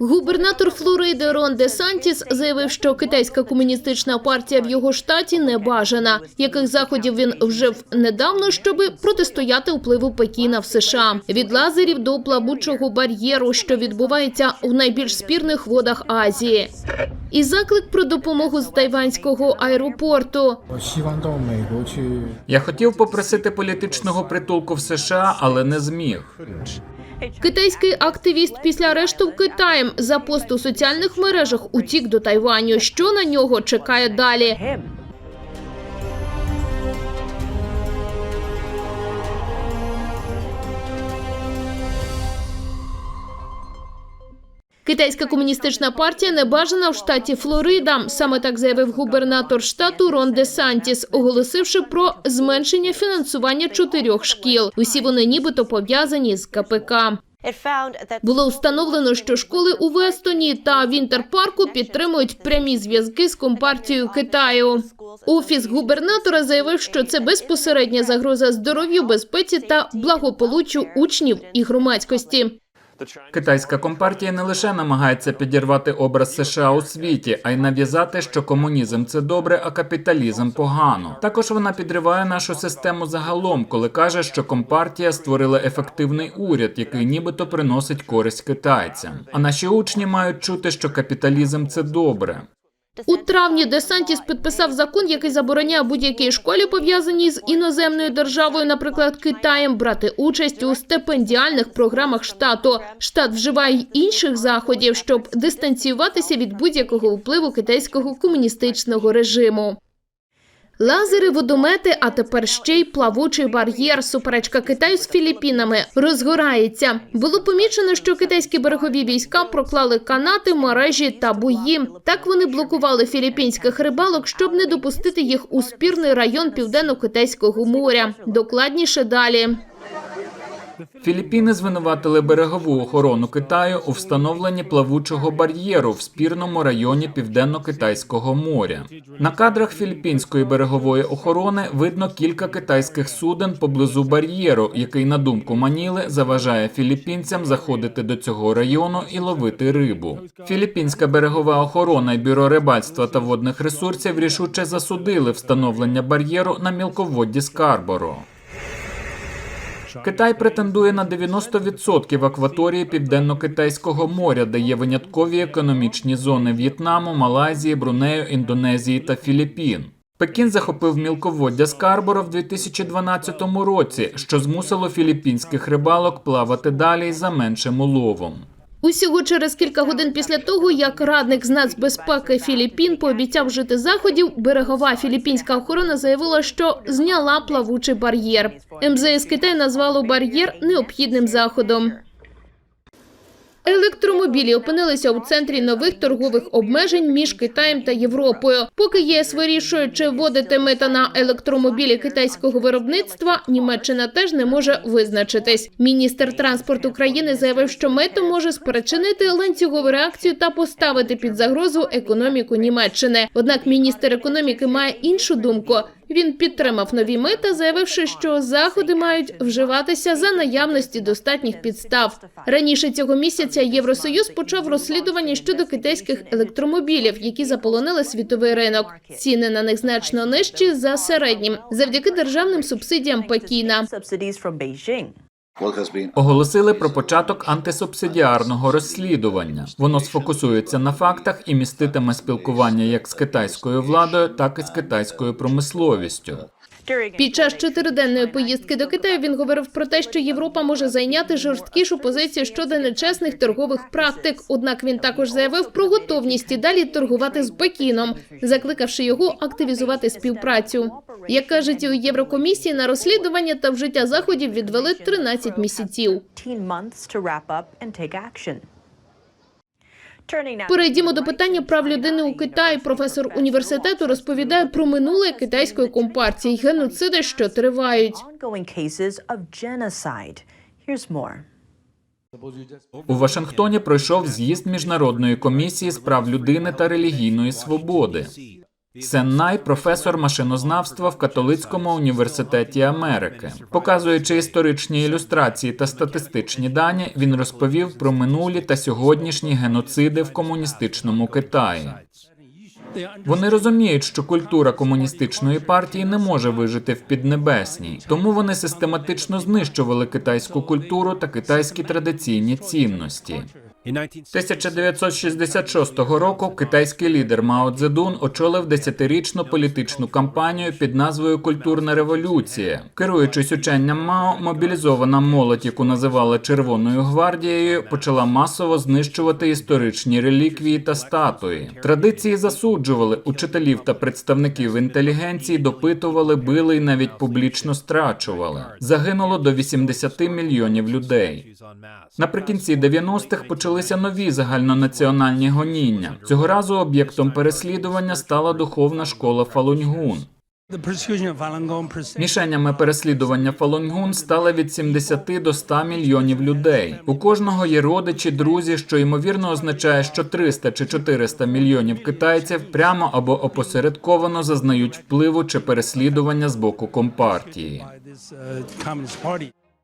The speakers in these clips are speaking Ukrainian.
Губернатор Флориди Рон Де Сантіс заявив, що китайська комуністична партія в його штаті не бажана. Яких заходів він вжив недавно, щоби протистояти впливу Пекіна в США від лазерів до плавучого бар'єру, що відбувається в найбільш спірних водах Азії, і заклик про допомогу з тайванського аеропорту. Я хотів попросити політичного притулку в США, але не зміг. Китайський активіст після арешту в Китаєм за пост у соціальних мережах утік до Тайваню. Що на нього чекає далі? Китайська комуністична партія не бажана в штаті Флорида. Саме так заявив губернатор штату Рон Де Сантіс, оголосивши про зменшення фінансування чотирьох шкіл. Усі вони нібито пов'язані з КПК. Було встановлено, що школи у Вестоні та Вінтерпарку підтримують прямі зв'язки з компартією Китаю. Офіс губернатора заявив, що це безпосередня загроза здоров'ю, безпеці та благополуччю учнів і громадськості. Китайська компартія не лише намагається підірвати образ США у світі, а й нав'язати, що комунізм це добре, а капіталізм погано. Також вона підриває нашу систему загалом, коли каже, що компартія створила ефективний уряд, який нібито приносить користь китайцям. А наші учні мають чути, що капіталізм це добре. У травні Десантіс підписав закон, який забороняє будь-якій школі, пов'язаній з іноземною державою, наприклад, Китаєм, брати участь у стипендіальних програмах штату. Штат вживає й інших заходів, щоб дистанціюватися від будь-якого впливу китайського комуністичного режиму. Лазери, водомети, а тепер ще й плавучий бар'єр. Суперечка Китаю з Філіппінами розгорається. Було помічено, що китайські берегові війська проклали канати, мережі та бої. Так вони блокували філіппінських рибалок, щоб не допустити їх у спірний район південно-китайського моря. Докладніше далі. Філіппіни звинуватили берегову охорону Китаю у встановленні плавучого бар'єру в спірному районі південно-китайського моря. На кадрах філіппінської берегової охорони видно кілька китайських суден поблизу бар'єру, який, на думку Маніли, заважає філіппінцям заходити до цього району і ловити рибу. Філіппінська берегова охорона і бюро рибальства та водних ресурсів рішуче засудили встановлення бар'єру на мілководді Скарборо. Китай претендує на 90% акваторії південно-китайського моря, де є виняткові економічні зони В'єтнаму, Малайзії, Брунею, Індонезії та Філіппін. Пекін захопив мілководдя Скарбора в 2012 році, що змусило філіппінських рибалок плавати далі за меншим уловом. Усього через кілька годин після того, як радник з нацбезпеки Філіппін пообіцяв жити заходів, берегова філіппінська охорона заявила, що зняла плавучий бар'єр. МЗС Китай назвало бар'єр необхідним заходом. Електромобілі опинилися у центрі нових торгових обмежень між Китаєм та Європою. Поки ЄС вирішує, чи вводити мита на електромобілі китайського виробництва, Німеччина теж не може визначитись. Міністр транспорту країни заявив, що мито може спричинити ланцюгову реакцію та поставити під загрозу економіку Німеччини. Однак міністр економіки має іншу думку. Він підтримав нові мити, заявивши, що заходи мають вживатися за наявності достатніх підстав. Раніше цього місяця Євросоюз почав розслідування щодо китайських електромобілів, які заполонили світовий ринок. Ціни на них значно нижчі за середнім, завдяки державним субсидіям Пекіна. Оголосили про початок антисубсидіарного розслідування. Воно сфокусується на фактах і міститиме спілкування як з китайською владою, так і з китайською промисловістю. Під час чотириденної поїздки до Китаю він говорив про те, що Європа може зайняти жорсткішу позицію щодо нечесних торгових практик. Однак він також заявив про готовність і далі торгувати з Пекіном, закликавши його активізувати співпрацю. Як кажуть у Єврокомісії, на розслідування та вжиття заходів відвели 13 місяців. Перейдімо до питання прав людини у Китаї. Професор університету розповідає про минуле китайської компартії, геноциди, що тривають. У Вашингтоні пройшов з'їзд міжнародної комісії з прав людини та релігійної свободи. Сен Най – професор машинознавства в католицькому університеті Америки. Показуючи історичні ілюстрації та статистичні дані, він розповів про минулі та сьогоднішні геноциди в комуністичному Китаї. Вони розуміють, що культура комуністичної партії не може вижити в Піднебесній, тому вони систематично знищували китайську культуру та китайські традиційні цінності. 1966 року китайський лідер Мао Цзедун очолив десятирічну політичну кампанію під назвою Культурна революція. Керуючись ученням Мао, мобілізована молодь, яку називали Червоною гвардією, почала масово знищувати історичні реліквії та статуї. Традиції засуджували учителів та представників інтелігенції, допитували, били і навіть публічно страчували. Загинуло до 80 мільйонів людей. Наприкінці 90-х почалися нові загальнонаціональні гоніння. Цього разу об'єктом переслідування стала духовна школа Фалуньгун. Мішенями переслідування Фалуньгун стали від 70 до 100 мільйонів людей. У кожного є родичі, друзі, що ймовірно означає, що 300 чи 400 мільйонів китайців прямо або опосередковано зазнають впливу чи переслідування з боку компартії.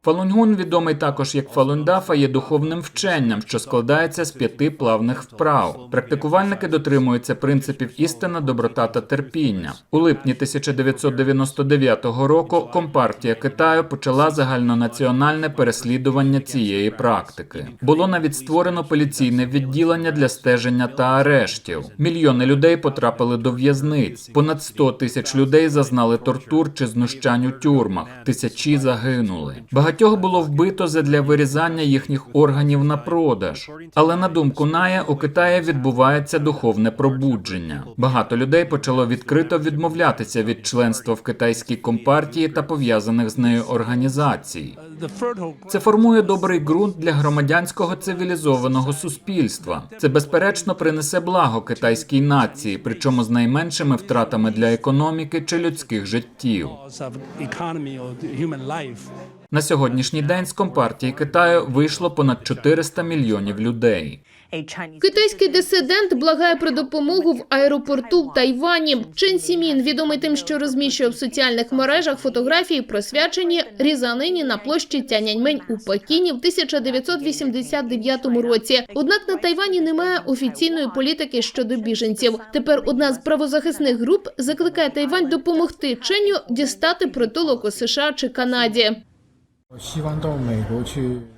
Фалуньгун, відомий також як Фалундафа, є духовним вченням, що складається з п'яти плавних вправ. Практикувальники дотримуються принципів істина, доброта та терпіння. У липні 1999 року Компартія Китаю почала загальнонаціональне переслідування цієї практики. Було навіть створено поліційне відділення для стеження та арештів. Мільйони людей потрапили до в'язниць. Понад 100 тисяч людей зазнали тортур чи знущань у тюрмах. Тисячі загинули. Багатьох було вбито задля вирізання їхніх органів на продаж. Але на думку Ная, у Китаї відбувається духовне пробудження. Багато людей почало відкрито відмовлятися від членства в китайській компартії та пов'язаних з нею організацій. Це формує добрий ґрунт для громадянського цивілізованого суспільства. Це безперечно принесе благо китайській нації, причому з найменшими втратами для економіки чи людських життів. На сьогоднішній день з компартії Китаю вийшло понад 400 мільйонів людей. Китайський дисидент благає про допомогу в аеропорту в Тайвані. Чен Сімін відомий тим, що розміщує в соціальних мережах фотографії, присвячені різанині на площі Тяньаньмень у Пекіні в 1989 році. Однак на Тайвані немає офіційної політики щодо біженців. Тепер одна з правозахисних груп закликає Тайвань допомогти Ченю дістати притулок у США чи Канаді.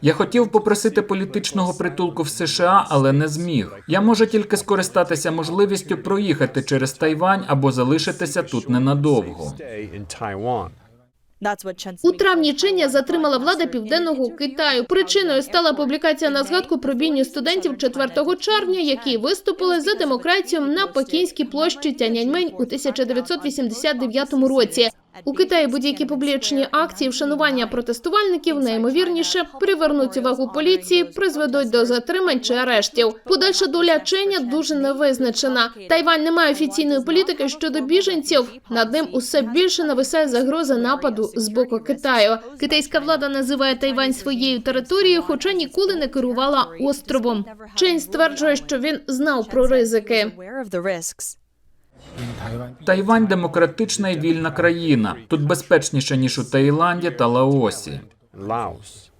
Я хотів попросити політичного притулку в США, але не зміг. Я можу тільки скористатися можливістю проїхати через Тайвань або залишитися тут ненадовго. У травні чиня затримала влада південного Китаю. Причиною стала публікація на згадку про бійню студентів 4 червня, які виступили за демократію на Пекінській площі Тяньаньмень у 1989 році. У Китаї будь-які публічні акції вшанування протестувальників найімовірніше привернуть увагу поліції, призведуть до затримань чи арештів. Подальша доля Ченя дуже невизначена. Тайвань не має офіційної політики щодо біженців. Над ним усе більше нависає загроза нападу з боку Китаю. Китайська влада називає Тайвань своєю територією, хоча ніколи не керувала островом. Чень стверджує, що він знав про ризики. Тайвань демократична і вільна країна. Тут безпечніше ніж у Таїланді та Лаосі. Laos.